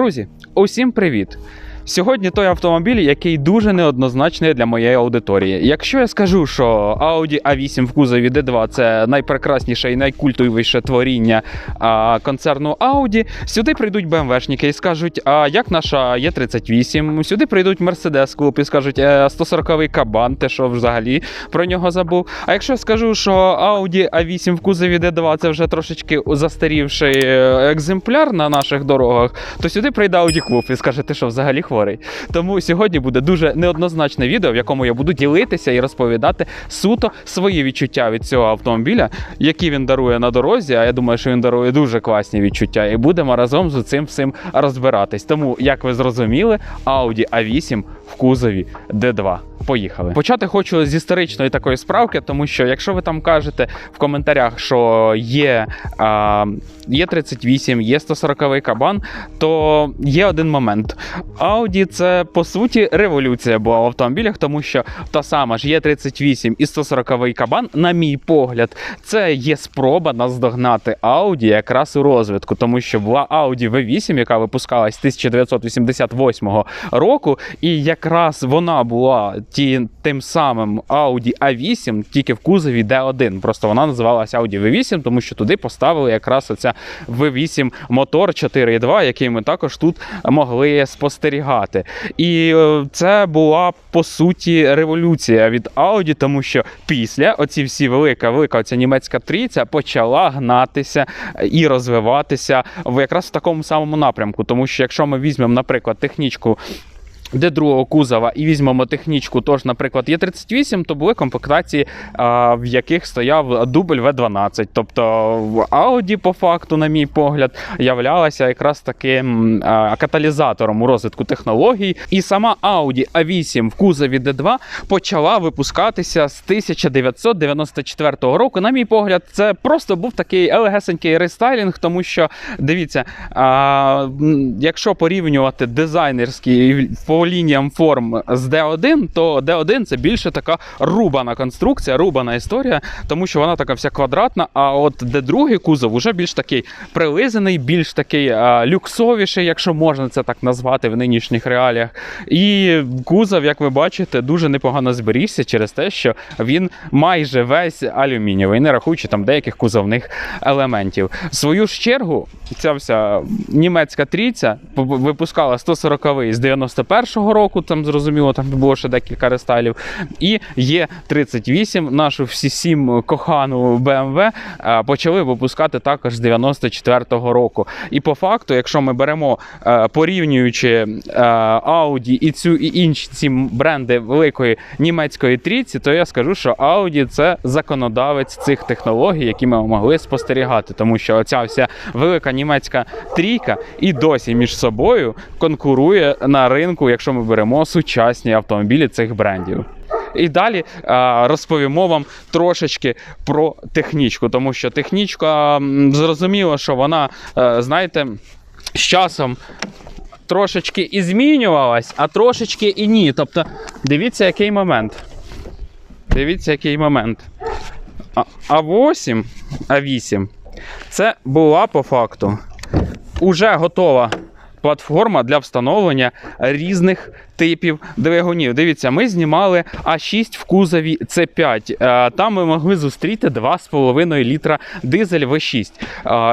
Друзі, усім привіт! Сьогодні той автомобіль, який дуже неоднозначний для моєї аудиторії. Якщо я скажу, що Audi A8 в кузові D2 це найпрекрасніше і найкультовіше творіння а, концерну Audi, сюди прийдуть БМВшники і скажуть, а як наша Є38? Сюди прийдуть Mercedes клуб і скажуть, е, 140-й кабан, те що взагалі про нього забув. А якщо я скажу, що Audi A8 в кузові D2 це вже трошечки застарівший е, екземпляр на наших дорогах, то сюди прийде Audi клуб і скаже, ти що взагалі хворий. Тому сьогодні буде дуже неоднозначне відео, в якому я буду ділитися і розповідати суто свої відчуття від цього автомобіля, які він дарує на дорозі. А я думаю, що він дарує дуже класні відчуття. І будемо разом з цим всім розбиратись. Тому, як ви зрозуміли, Audi A8 в кузові D2. Поїхали. Почати хочу з історичної такої справки, тому що якщо ви там кажете в коментарях, що є, є 38, є 140 кабан, то є один момент. Audi це по суті революція була в автомобілях, тому що та сама ж є 38 і 140 кабан, на мій погляд, це є спроба наздогнати Audi якраз у розвитку, тому що була Audi V8, яка випускалась з 1988 року, і якраз вона була ті, тим самим Audi A8, тільки в кузові D1. Просто вона називалася Audi V8, тому що туди поставили якраз оця V8 мотор 4.2, який ми також тут могли спостерігати. І е, це була по суті революція від Audi, тому що після оці всі велика, велика оця німецька трійця почала гнатися і розвиватися в якраз в такому самому напрямку. Тому що якщо ми візьмемо, наприклад, технічку де другого кузова і візьмемо технічку, тож, наприклад, є 38, то були комплектації, в яких стояв дубль V12. Тобто Audi, по факту, на мій погляд, являлася якраз таким каталізатором у розвитку технологій. І сама Audi A8 в кузові D2 почала випускатися з 1994 року. На мій погляд, це просто був такий елегесенький рестайлінг, тому що дивіться, якщо порівнювати дизайнерський по лініям форм з D1, то D1 це більше така рубана конструкція, рубана історія, тому що вона така вся квадратна. А от D2 кузов уже більш такий прилизаний, більш такий люксовіший, якщо можна це так назвати в нинішніх реаліях. І кузов, як ви бачите, дуже непогано зберігся через те, що він майже весь алюмінієвий, не рахуючи там деяких кузовних елементів. В свою ж чергу, ця вся німецька трійця випускала 140-й з 91-го року, там зрозуміло, там було ще декілька рестайлів. І є 38, нашу всі сім кохану BMW е, почали випускати також з 94-го року. І по факту, якщо ми беремо е, порівнюючи е, Audi і цю і інші ці бренди великої німецької трійці, то я скажу, що Audi це законодавець цих технологій, які ми могли спостерігати, тому що оця вся велика німецька трійка і досі між собою конкурує на ринку, якщо ми беремо сучасні автомобілі цих брендів. І далі а, розповімо вам трошечки про технічку, тому що технічка зрозуміло, що вона, е, знаєте, з часом трошечки і змінювалась, а трошечки і ні. Тобто, дивіться, який момент. Дивіться, який момент. А, А8, А8 це була по факту уже готова платформа для встановлення різних типів двигунів. Дивіться, ми знімали А6 в кузові С5. Е, Там ми могли зустріти 2,5 літра дизель В6.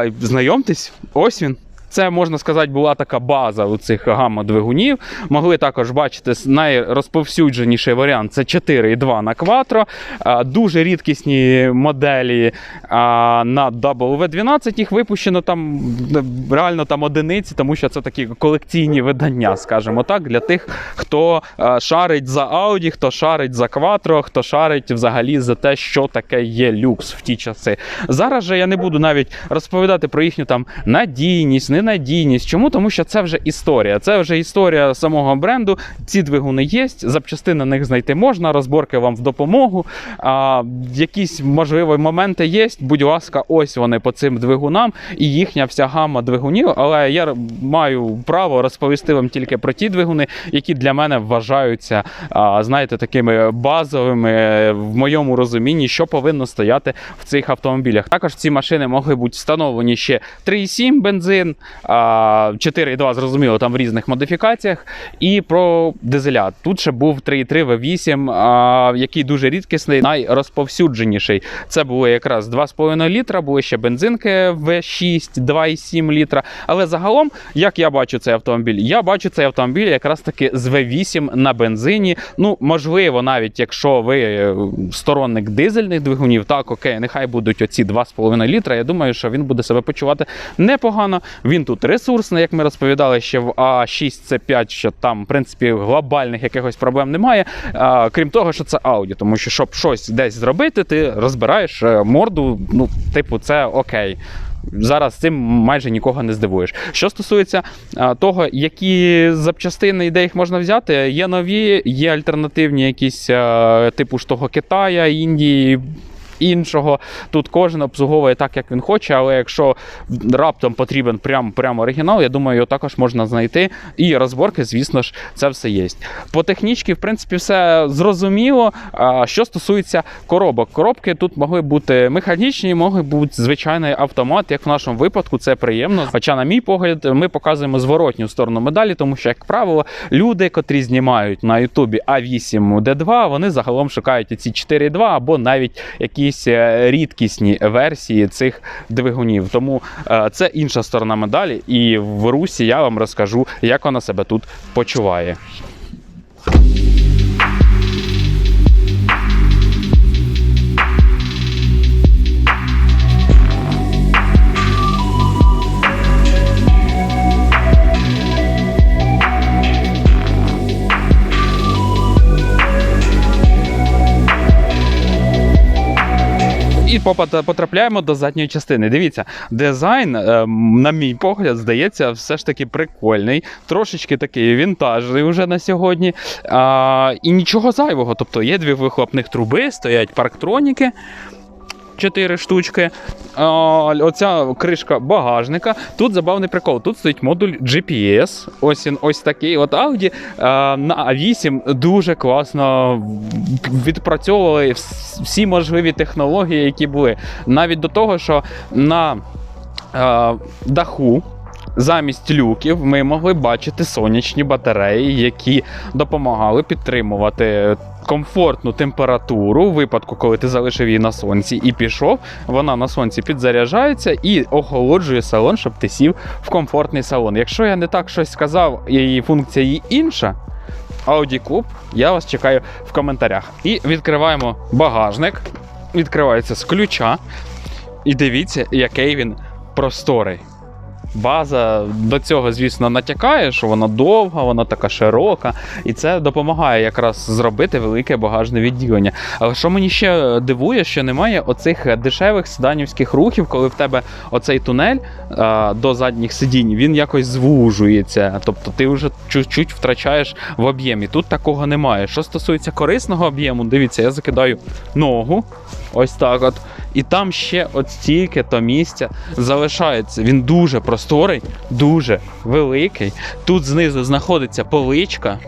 Е, Знайомтесь, ось він. Це можна сказати, була така база у цих гамма-двигунів. Могли також бачити найрозповсюдженіший варіант це 4,2 на Quattro. Дуже рідкісні моделі на W12. Їх випущено там реально там одиниці, тому що це такі колекційні видання, скажімо так, для тих, хто шарить за Audi, хто шарить за Quattro, хто шарить взагалі за те, що таке є люкс в ті часи. Зараз же я не буду навіть розповідати про їхню там надійність, ненадійність. Чому? Тому що це вже історія. Це вже історія самого бренду. Ці двигуни є, запчастини на них знайти можна, розборки вам в допомогу. А, якісь можливі моменти є. Будь ласка, ось вони по цим двигунам і їхня вся гама двигунів. Але я маю право розповісти вам тільки про ті двигуни, які для мене вважаються, а, знаєте, такими базовими в моєму розумінні, що повинно стояти в цих автомобілях. Також ці машини могли бути встановлені ще 3,7 бензин, 4.2, зрозуміло, там в різних модифікаціях. І про дизеля. Тут ще був 3.3 V8, який дуже рідкісний, найрозповсюдженіший. Це було якраз 2,5 літра, були ще бензинки V6, 2,7 літра. Але загалом, як я бачу цей автомобіль, я бачу цей автомобіль якраз таки з V8 на бензині. Ну, можливо, навіть якщо ви е, сторонник дизельних двигунів, так окей, нехай будуть оці 2,5 літра. Я думаю, що він буде себе почувати непогано. Він тут ресурсний, як ми розповідали ще в А6 C5, що там, в принципі, глобальних якихось проблем немає. А, крім того, що це Audi, тому що щоб щось десь зробити, ти розбираєш е, морду. Ну, типу, це окей. Зараз цим майже нікого не здивуєш. Що стосується того, які запчастини і де їх можна взяти, є нові, є альтернативні якісь а, типу ж того Китая, Індії. Іншого тут кожен обслуговує так, як він хоче, але якщо раптом потрібен прям, прям оригінал, я думаю, його також можна знайти. І розборки, звісно ж, це все є. По технічці, в принципі, все зрозуміло. Що стосується коробок, коробки тут могли бути механічні, могли бути звичайний автомат. Як в нашому випадку, це приємно. Хоча, на мій погляд, ми показуємо зворотню сторону медалі, тому що, як правило, люди, котрі знімають на Ютубі А8 Д2, вони загалом шукають ці 4.2 або навіть якісь е, рідкісні версії цих двигунів. Тому е, це інша сторона медалі, і в русі я вам розкажу, як вона себе тут почуває. Потрапляємо до задньої частини. Дивіться, дизайн, е, на мій погляд, здається, все ж таки прикольний, трошечки такий вінтажний вже на сьогодні. І нічого зайвого. Тобто є дві вихлопних труби, стоять парктроніки. Чотири штучки. А, оця кришка багажника. Тут забавний прикол. Тут стоїть модуль GPS. Ось він ось такий. От Audi на A8 дуже класно відпрацьовували всі можливі технології, які були. Навіть до того, що на даху. Замість люків ми могли бачити сонячні батареї, які допомагали підтримувати комфортну температуру у випадку, коли ти залишив її на сонці і пішов. Вона на сонці підзаряджається і охолоджує салон, щоб ти сів в комфортний салон. Якщо я не так щось сказав, і функція її інша. Audi Club, я вас чекаю в коментарях. І відкриваємо багажник. Відкривається з ключа. І дивіться, який він просторий. База до цього, звісно, натякає, що вона довга, вона така широка, і це допомагає якраз зробити велике багажне відділення. Але що мені ще дивує, що немає оцих дешевих седанівських рухів, коли в тебе оцей тунель а, до задніх сидінь, він якось звужується. Тобто ти вже чуть-чуть втрачаєш в об'ємі. Тут такого немає. Що стосується корисного об'єму, дивіться, я закидаю ногу. Ось так от. І там ще от стільки то місця залишається. Він дуже просторий, дуже великий. Тут знизу знаходиться поличка.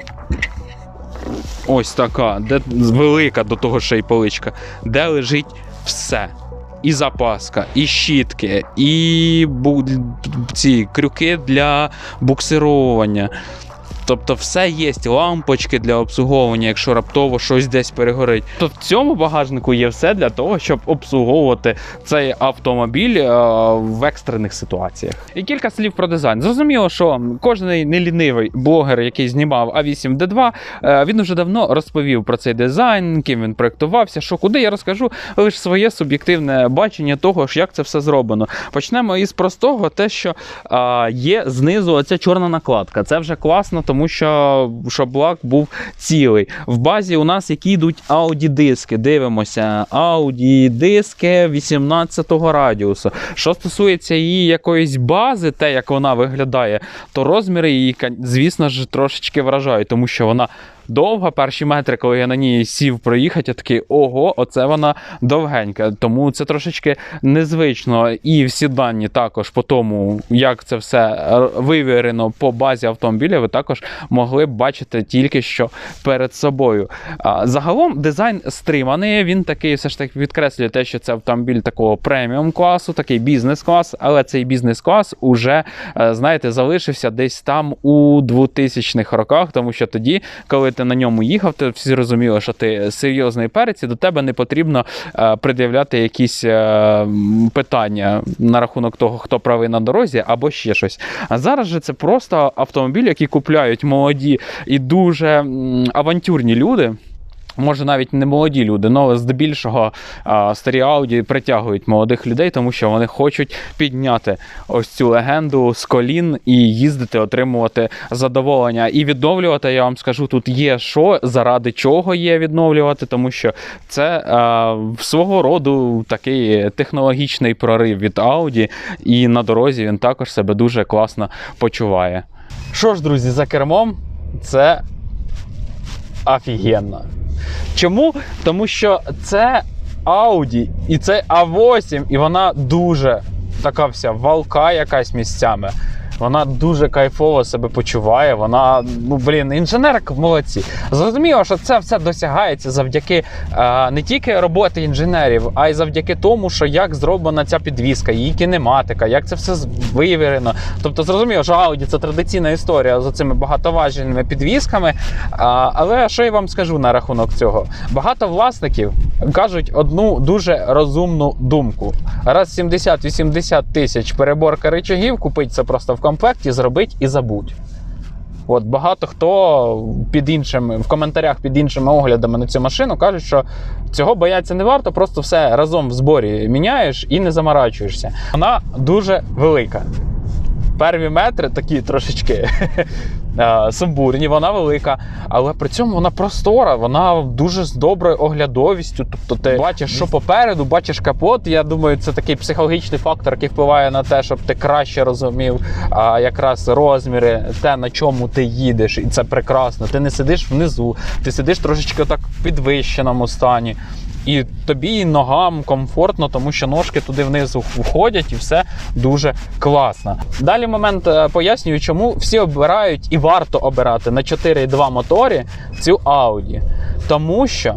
Ось така, де велика до того ще й поличка, де лежить все. І запаска, і щітки, і бу- ці крюки для буксировування. Тобто все є, лампочки для обслуговування, якщо раптово щось десь перегорить. То в цьому багажнику є все для того, щоб обслуговувати цей автомобіль е, в екстрених ситуаціях. І кілька слів про дизайн. Зрозуміло, що кожен нелінивий блогер, який знімав A8 D2, е, він вже давно розповів про цей дизайн, ким він проєктувався, що куди я розкажу лише своє сублективне бачення того, як це все зроблено. Почнемо із простого, те, що є знизу оця чорна накладка. Це вже класно, тому що щоб лак був цілий. В базі у нас які йдуть ауді-диски. Дивимося, ауді-диски 18-го радіусу. Що стосується її якоїсь бази, те, як вона виглядає, то розміри її, звісно ж, трошечки вражають, тому що вона довга. Перші метри, коли я на ній сів проїхати, я такий ого, оце вона довгенька. Тому це трошечки незвично. І всі дані також по тому, як це все е, вивірено по базі автомобіля, ви також могли б бачити тільки що перед собою. Загалом дизайн стриманий. Він такий все ж таки підкреслює те, що це автомобіль такого преміум класу, такий бізнес-клас, але цей бізнес-клас уже, е, знаєте, залишився десь там у 2000-х роках, тому що тоді, коли ти на ньому їхав, то всі розуміли, що ти серйозний перець, і до тебе не потрібно е, пред'являти якісь е, питання на рахунок того, хто правий на дорозі, або ще щось. А зараз же це просто автомобіль, який купляють молоді і дуже авантюрні люди. Може, навіть не молоді люди, але здебільшого старі Ауді притягують молодих людей, тому що вони хочуть підняти ось цю легенду з колін і їздити, отримувати задоволення. І відновлювати, я вам скажу, тут є що, заради чого є відновлювати, тому що це свого роду такий технологічний прорив від Audi, і на дорозі він також себе дуже класно почуває. Що ж, друзі, за кермом це офігенно. Чому? Тому що це Audi і це A8, і вона дуже така вся валка якась місцями. Вона дуже кайфово себе почуває. Вона, ну блін, інженерка молодці. Зрозуміло, що це все досягається завдяки е, не тільки роботи інженерів, а й завдяки тому, що як зроблена ця підвіска, її кінематика, як це все вивірено. Тобто, зрозуміло, що Audi це традиційна історія з цими багатоважільними підвісками. А, але що я вам скажу на рахунок цього? Багато власників кажуть одну дуже розумну думку: раз 70-80 тисяч переборка речагів, купить це просто в комплекті, зробить і забудь. От багато хто під іншими в коментарях під іншими оглядами на цю машину кажуть, що цього бояться не варто, просто все разом в зборі міняєш і не заморачуєшся. Вона дуже велика. Перві метри такі трошечки е, сумбурні, вона велика, але при цьому вона простора, вона дуже з доброю оглядовістю. Тобто ти бачиш, що попереду, бачиш капот. Я думаю, це такий психологічний фактор, який впливає на те, щоб ти краще розумів а, якраз розміри, те, на чому ти їдеш, і це прекрасно. Ти не сидиш внизу, ти сидиш трошечки так в підвищеному стані. І тобі і ногам комфортно, тому що ножки туди внизу входять, і все дуже класно. Далі момент е, пояснюю, чому всі обирають і варто обирати на 4,2 моторі цю Audi. Тому що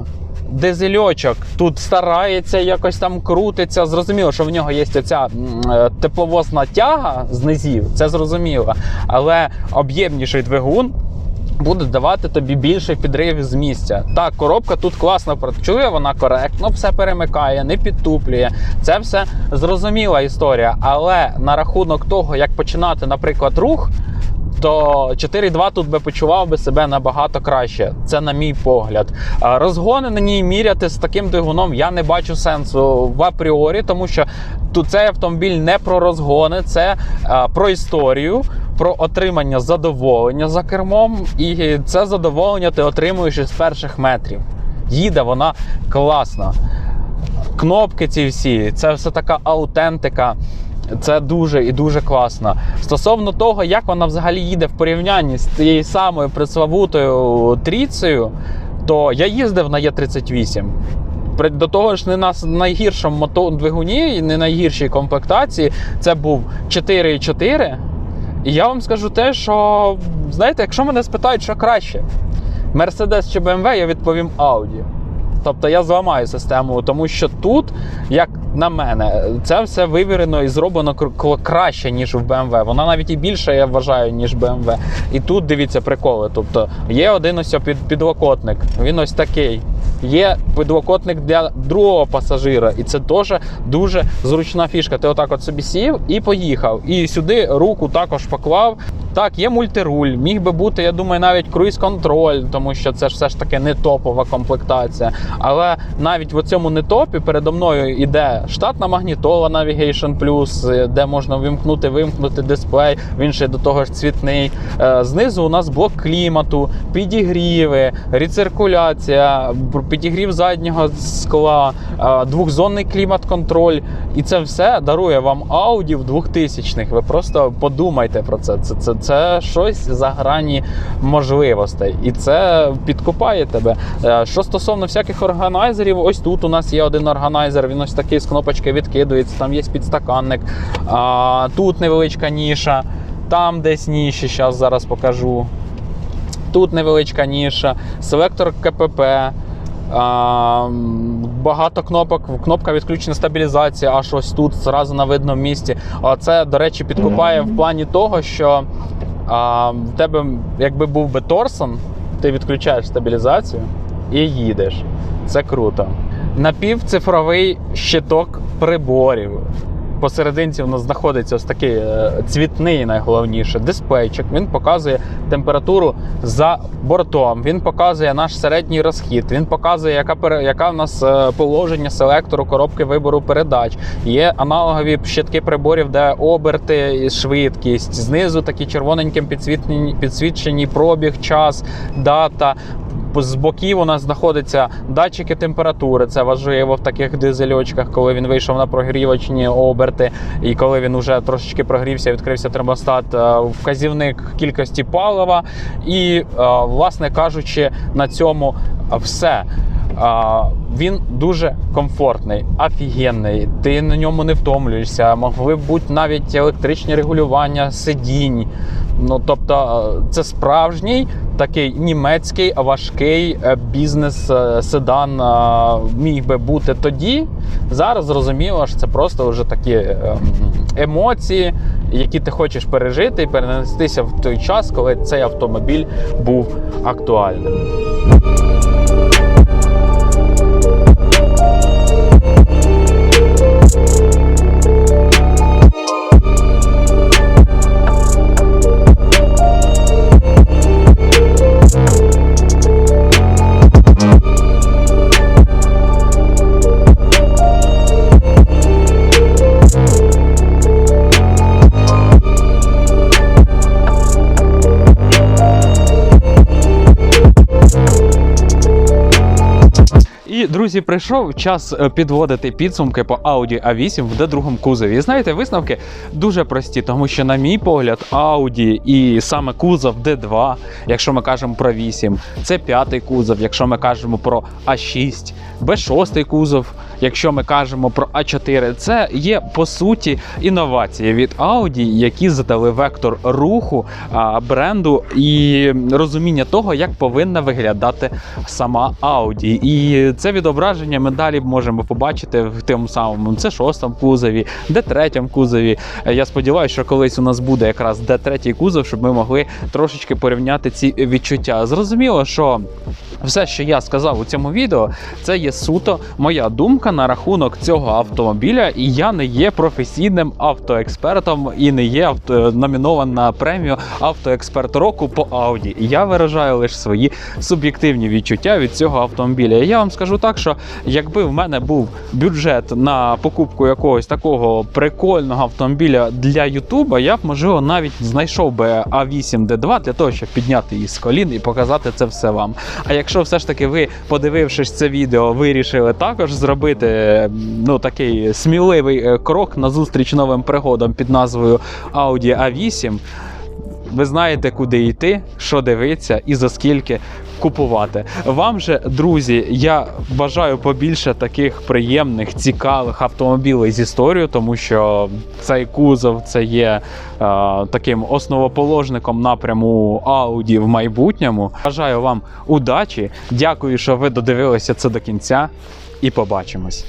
дизельочок тут старається, якось там крутиться. Зрозуміло, що в нього є ця тепловозна тяга з низів, це зрозуміло. Але об'ємніший двигун буде давати тобі більше підривів з місця. Так, коробка тут класно працює, вона коректно все перемикає, не підтуплює. Це все зрозуміла історія. Але на рахунок того, як починати, наприклад, рух. То 4.2 тут би почував би себе набагато краще. Це на мій погляд. Розгони на ній міряти з таким двигуном я не бачу сенсу в апріорі, тому що тут цей автомобіль не про розгони, це про історію, про отримання задоволення за кермом. І це задоволення ти отримуєш із перших метрів. Їде вона класно. Кнопки ці всі, це все така аутентика. Це дуже і дуже класно. Стосовно того, як вона взагалі їде в порівнянні з тією самою приславутою тріцею, то я їздив на Е38. До того ж, не на найгіршому двигуні, не найгіршій комплектації. Це був 4,4. І я вам скажу те, що знаєте, якщо мене спитають, що краще, Mercedes чи BMW, я відповім Audi. Тобто я зламаю систему, тому що тут, як на мене, це все вивірено і зроблено кр- краще, ніж в BMW. Вона навіть і більше, я вважаю, ніж BMW. І тут дивіться приколи. Тобто є один ось під, підлокотник, він ось такий. Є підлокотник для другого пасажира, і це теж дуже зручна фішка. Ти отак от собі сів і поїхав. І сюди руку також поклав. Так, є мультируль, міг би бути, я думаю, навіть круїз-контроль, тому що це ж все ж таки не топова комплектація. Але навіть в цьому не топі передо мною іде штатна магнітола Navigation Plus, де можна вимкнути, вимкнути дисплей, він ще до того ж цвітний. Е, Знизу у нас блок клімату, підігріви, рециркуляція, підігрів заднього скла, е, двохзонний клімат-контроль. І це все дарує вам Audi в 2000-х. Ви просто подумайте про це. Це, це, це щось за грані можливостей. І це підкупає тебе. Е, Що стосовно всяких органайзерів, ось тут у нас є один органайзер, він ось такий з кнопочки відкидується, там є підстаканник, тут невеличка ніша, там десь ніші, зараз покажу. Тут невеличка ніша, селектор КПП. Багато кнопок, кнопка відключення стабілізації, аж ось тут зразу на видному місці. Це, до речі, підкупає в плані того, що а, в тебе, якби був би Торсон, ти відключаєш стабілізацію і їдеш. Це круто. Напівцифровий щиток приборів. Посерединці у нас знаходиться ось такий е, цвітний, найголовніше, дисплейчик. Він показує температуру за бортом. Він показує наш середній розхід. Він показує, яка яка в нас е, положення селектору коробки вибору передач. Є аналогові щитки приборів, де оберти, швидкість. Знизу такі червоненьким підсвітні- підсвічені пробіг, час, дата. З боків у нас знаходяться датчики температури. Це важливо в таких дизельочках, коли він вийшов на прогрівочні оберти, і коли він вже трошечки прогрівся, відкрився термостат, е, вказівник кількості палива. І, е, власне кажучи, на цьому все. Він дуже комфортний, офігенний. Ти на ньому не втомлюєшся. Могли б бути навіть електричні регулювання сидінь. Ну тобто, е, це справжній такий німецький важкий е, бізнес-седан е, міг би бути тоді. Зараз зрозуміло, що це просто вже такі ем, емоції, які ти хочеш пережити і перенестися в той час, коли цей автомобіль був актуальним. Друзі, прийшов час е, підводити підсумки по Audi A8 в D2 кузові. І знаєте, висновки дуже прості, тому що, на мій погляд, Audi і саме кузов D2, якщо ми кажемо про 8, це п'ятий кузов, якщо ми кажемо про А6, B6 кузов, якщо ми кажемо про А4, це є по суті інновації від Audi, які задали вектор руху бренду і розуміння того, як повинна виглядати сама Audi. І це відображення ми далі можемо побачити в тому самому C6 кузові, D3 кузові. Е, Я сподіваюся, що колись у нас буде якраз D3 кузов, щоб ми могли трошечки порівняти ці відчуття. Зрозуміло, що все, що я сказав у цьому відео, це є суто моя думка на рахунок цього автомобіля, і я не є професійним автоекспертом і не є авто, номінований на премію автоексперт року по Audi. Я виражаю лише свої суб'єктивні відчуття від цього автомобіля. І я вам скажу так, що якби в мене був бюджет на покупку якогось такого прикольного автомобіля для Ютуба, я б можливо навіть знайшов би A8 D2 для того, щоб підняти її з колін і показати це все вам. А якщо все ж таки ви, подивившись це відео, вирішили також зробити ну такий сміливий е, крок на зустріч новим пригодам під назвою Audi A8. Ви знаєте, куди йти, що дивитися і за скільки купувати. Вам же, друзі, я бажаю побільше таких приємних, цікавих автомобілів з історією, тому що цей кузов це є е, таким основоположником напряму Audi в майбутньому. Бажаю вам удачі. Дякую, що ви додивилися це до кінця, і побачимось.